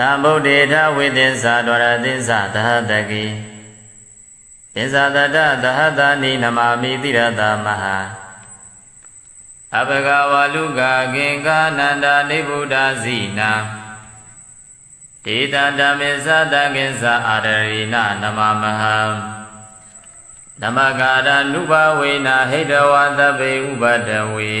သံဗုဒ္ဓေထဝိသင်္သာဒဝရသင်္သာသဟတကိသင်္သာတတသဟတနိနမာမိတိရတမဟာအဘဂဝလူကကင်္ကာနန္ဒာနိဗ္ဗုဒ္ဓဇိနာဒေတတမေသတကိသအာရရိနနမမဟံနမကာရနုဘဝေနာဟိတဝသဗ္ဗေဥပဒဝေ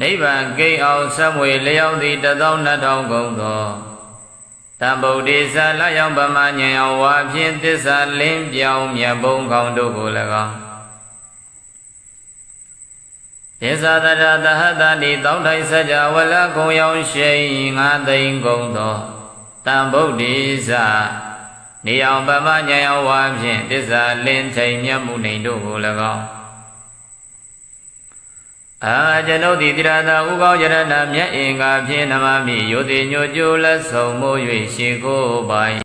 နိဗ္ဗာန်ကိန်းအောင်ဆက်မွေလျောက်သည်တသောနှစ်ထောင်ကုန်သောတံဗုဒ္ဓေသလယောင်ပမဉဏ်အောင်ဝါဖြင့်သစ္စာလင်းပြောင်းမြတ်ဘုံကောင်းတို့ကို၎င်းသစ္စာတရသဟတတိတောင်းထိုင်စကြဝလကုံရောင်ရှိငါသိမ့်ကုန်သောတံဗုဒ္ဓေသနေအောင်ပမဉဏ်အောင်ဝါဖြင့်သစ္စာလင်းထိန်မြတ်မှုနေတို့ကို၎င်း အာကျွန်ုပ်သည်တိရသာဥကောင်းယရဏမြတ်အင်္ဂါဖြင့်နမမိယောတိညိုကျိုးလက်ဆောင်မိုး၍ရှေကိုပိုင်